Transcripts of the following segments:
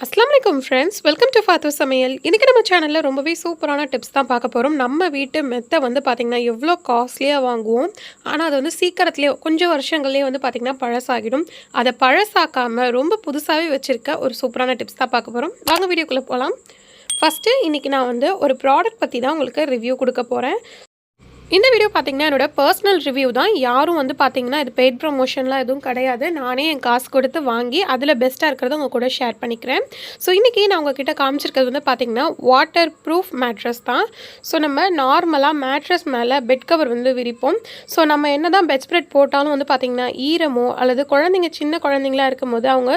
வணக்கம் friends welcome to ஃபாத்து சமையல் இன்றைக்கி நம்ம சேனலில் ரொம்பவே சூப்பரான டிப்ஸ் தான் பார்க்க போகிறோம் நம்ம வீட்டு மெத்தை வந்து பார்த்திங்கன்னா எவ்வளோ காஸ்ட்லியாக வாங்குவோம். ஆனால் அது வந்து சீக்கிரத்துலேயே கொஞ்சம் வருஷங்கள்லேயே வந்து பார்த்திங்கன்னா பழசாகிடும். அதை பழசாக்காமல் ரொம்ப புதுசாகவே வச்சுருக்க ஒரு சூப்பரான டிப்ஸ் தான் பார்க்க போகிறோம் வாங்க வீடியோக்குள்ளே போகலாம் ஃபஸ்ட்டு இன்றைக்கி நான் வந்து ஒரு ப்ராடக்ட் பற்றி தான் உங்களுக்கு ரிவ்யூ கொடுக்க போகிறேன் இந்த வீடியோ பார்த்தீங்கன்னா என்னோட பர்சனல் ரிவ்யூ தான். யாரும் வந்து பார்த்தீங்கன்னா இது பெய்ட் ப்ரொமோஷன்லாம் எதுவும் கிடையாது. நானே என் காசு கொடுத்து வாங்கி அதில் பெஸ்ட்டாக இருக்கிறத உங்கள் கூட ஷேர் பண்ணிக்கிறேன். ஸோ இன்றைக்கி நான் உங்ககிட்ட காமிச்சிருக்கிறது வந்து பார்த்தீங்கன்னா வாட்டர் ப்ரூஃப் மேட்ரஸ் தான். ஸோ நம்ம நார்மலாக மேட்ரஸ் மேலே பெட் கவர் வந்து விரிப்போம். ஸோ நம்ம என்ன தான் பெட் ஸ்ப்ரெட் போட்டாலும் வந்து பார்த்திங்கன்னா ஈரமோ அல்லது குழந்தைங்க சின்ன குழந்தைங்களா இருக்கும்போது அவங்க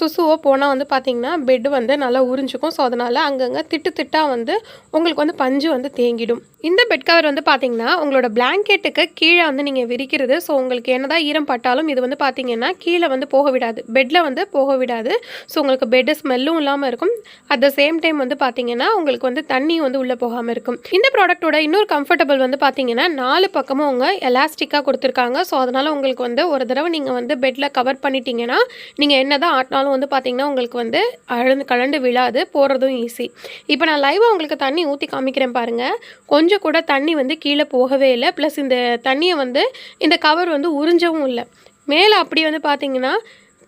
சுசுவோ போனால் வந்து பார்த்திங்கன்னா பெட் வந்து நல்லா உறிஞ்சிக்கும். ஸோ அதனால் அங்கங்கே திட்டு திட்டாக வந்து உங்களுக்கு வந்து பஞ்சு வந்து தேங்கிடும். இந்த பெட் கவர் வந்து பார்த்திங்கன்னா உங்களோட பிளாங்கெட்டுக்கு கீழே வந்து நீங்கள் விரிக்கிறது. ஸோ உங்களுக்கு என்னதான் ஈரம் பட்டாலும் இது வந்து பார்த்தீங்கன்னா கீழே வந்து போக விடாது. பெட்டில் வந்து போக விடாது. ஸோ உங்களுக்கு பெட்டு ஸ்மெல்லும் இல்லாமல் இருக்கும். அட் த சேம் டைம் வந்து பார்த்தீங்கன்னா உங்களுக்கு வந்து தண்ணி வந்து உள்ளே போகாமல் இருக்கும். இந்த ப்ராடக்ட்டோட இன்னொரு கம்ஃபர்டபுள் வந்து பார்த்தீங்கன்னா நாலு பக்கமும் அவங்க எலாஸ்டிக்காக கொடுத்துருக்காங்க. ஸோ அதனால் உங்களுக்கு வந்து ஒரு தடவை நீங்கள் வந்து பெட்டில் கவர் பண்ணிட்டீங்கன்னா நீங்கள் என்ன தான் ஆட்டினாலும் வந்து பார்த்தீங்கன்னா உங்களுக்கு வந்து அழுந்து கலண்டு விழாது. போகிறதும் ஈஸி இப்போ நான் லைவாக உங்களுக்கு தண்ணி ஊற்றி காமிக்கிறேன் பாருங்கள் கொஞ்சம் கூட தண்ணி வந்து கீழே போகவே இல்லை. ப்ளஸ் இந்த தண்ணியை வந்து இந்த கவர் வந்து உறிஞ்சவும் இல்லை. மேலே அப்படி வந்து பார்த்தீங்கன்னா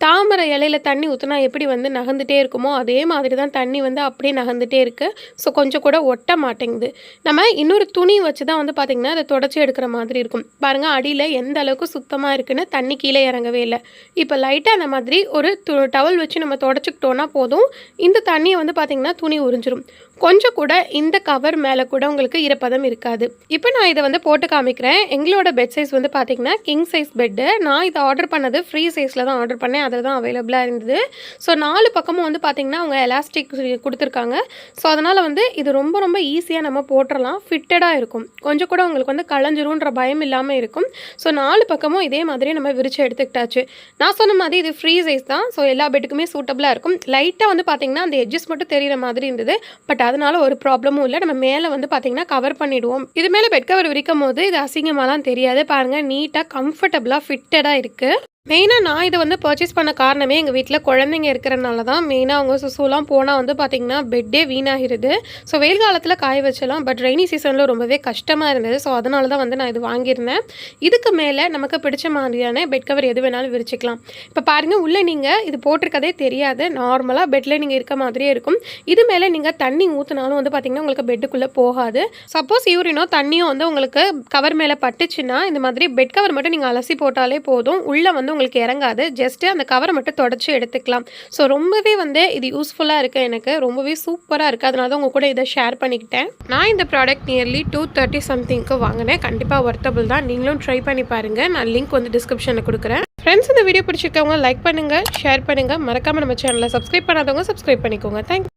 தாமரை இலையில தண்ணி ஊற்றினா எப்படி வந்து நகர்ந்துட்டே இருக்குமோ அதே மாதிரி தான் தண்ணி வந்து அப்படியே நகர்ந்துட்டே இருக்குது ஸோ கொஞ்சம் கூட ஒட்ட மாட்டேங்குது. நம்ம இன்னொரு துணி வச்சு தான் வந்து பார்த்திங்கன்னா அதை தொடச்சி எடுக்கிற மாதிரி இருக்கும். பாருங்கள் அடியில் எந்த அளவுக்கு சுத்தமாக இருக்குன்னு தண்ணி கீழே இறங்கவே இல்லை. இப்போ லைட்டாக அந்த மாதிரி ஒரு து டவல் வச்சு நம்ம தொடச்சிக்கிட்டோன்னா போதும். இந்த தண்ணியை வந்து பார்த்திங்கன்னா துணி உறிஞ்சிரும். கொஞ்சம் கூட இந்த கவர் மேலே கூட உங்களுக்கு ஈரப்பதம் இருக்காது. இப்போ நான் இதை வந்து போட்டு காமிக்கிறேன். எங்களோட பெட் சைஸ் வந்து பார்த்தீங்கன்னா கிங் சைஸ் பெட்டு நான் இதை ஆர்டர் பண்ணது ஃப்ரீ சைஸில் தான் ஆர்டர் பண்ணேன். அதில் தான் அவைலபிளாக இருந்தது. ஸோ நாலு பக்கமும் வந்து பார்த்தீங்கன்னா அவங்க எலாஸ்டிக் கொடுத்துருக்காங்க. ஸோ அதனால் வந்து இது ரொம்ப ரொம்ப ஈஸியாக நம்ம போட்டுடலாம் ஃபிட்டடாக இருக்கும். கொஞ்சம் கூட உங்களுக்கு வந்து களைஞ்சிரும்ன்ற பயம் இல்லாமல் இருக்கும். ஸோ நாலு பக்கமும் இதே மாதிரி நம்ம விரிச்சு எடுத்துக்கிட்டாச்சு. நான் சொன்ன மாதிரி இது ஃப்ரீ சைஸ் தான். ஸோ எல்லா பெட்டுக்குமே சூட்டபுளாக இருக்கும். லைட்டாக வந்து பார்த்தீங்கன்னா அந்த எட்ஜஸ் மட்டும் தெரிகிற மாதிரி இருந்தது. பட் அதனால ஒரு ப்ராப்ளமும் இல்லை. நம்ம மேலே வந்து பார்த்தீங்கன்னா கவர் பண்ணிடுவோம். இது மேலே பெட் கவர் விரிக்கும் போது இது அசிங்கமாலாம் தெரியாது. பாருங்கள் நீட்டாக கம்ஃபர்டபுளாக ஃபிட்டடாக இருக்குது மெயினாக நான் இதை வந்து பர்ச்சேஸ் பண்ண காரணமே எங்கள் வீட்டில் குழந்தைங்க இருக்கிறனால தான். மெயினாக அவங்க சுசுலாம் போனால் வந்து பார்த்திங்கன்னா பெட்டே வீணாகிருது. ஸோ வெயில் காலத்தில் காய வச்சலாம் பட் ரெய்னி சீசனில் ரொம்பவே கஷ்டமாக இருந்தது. ஸோ அதனால தான் வந்து நான் இது வாங்கியிருந்தேன். இதுக்கு மேலே நமக்கு பிடிச்ச மாதிரியான பெட் கவர் எது வேணாலும் விரிச்சிக்கலாம். இப்போ பாருங்கள் உள்ளே நீங்கள் இது போட்டிருக்கதே தெரியாது. நார்மலாக பெட்டில் நீங்கள் இருக்க மாதிரியே இருக்கும். இது மேலே நீங்கள் தண்ணி ஊற்றினாலும் வந்து பார்த்திங்கன்னா உங்களுக்கு பெட்டுக்குள்ளே போகாது. சப்போஸ் யூரினோ தண்ணியும் வந்து உங்களுக்கு கவர் மேலே பட்டுச்சுன்னா இந்த மாதிரி பெட் கவர் மட்டும் நீங்கள் அலசி போட்டாலே போதும். உள்ளே வந்து உங்களுக்கு இறங்காது. ஜஸ்ட்டு அந்த கவரை மட்டும் தொடச்சி எடுத்துக்கலாம். ஸோ ரொம்பவே வந்து இது யூஸ்ஃபுல்லாக இருக்குது எனக்கு. ரொம்பவே சூப்பராக இருக்குது அதனால தான் உங்கள் கூட இதை ஷேர் பண்ணிக்கிட்டேன். நான் இந்த ப்ராடக்ட் நியர்லி டூ தேர்ட்டி சம்திங்க்கு வாங்கினேன். கண்டிப்பாக ஒர்த்தபிள் தான். நீங்களும் ட்ரை பண்ணி பாருங்கள் நான் லிங்க் வந்து டிஸ்கிரிப்ஷனில் கொடுக்குறேன். ஃப்ரெண்ட்ஸ் இந்த வீடியோ பிடிச்சிருக்கவங்க லைக் பண்ணுங்கள் ஷேர் பண்ணுங்கள் மறக்காமல் நம்ம சேனலை சப்ஸ்கிரைப் பண்ணாதவங்க சப்ஸ்கிரைப் பண்ணிக்கோங்க. தேங்க்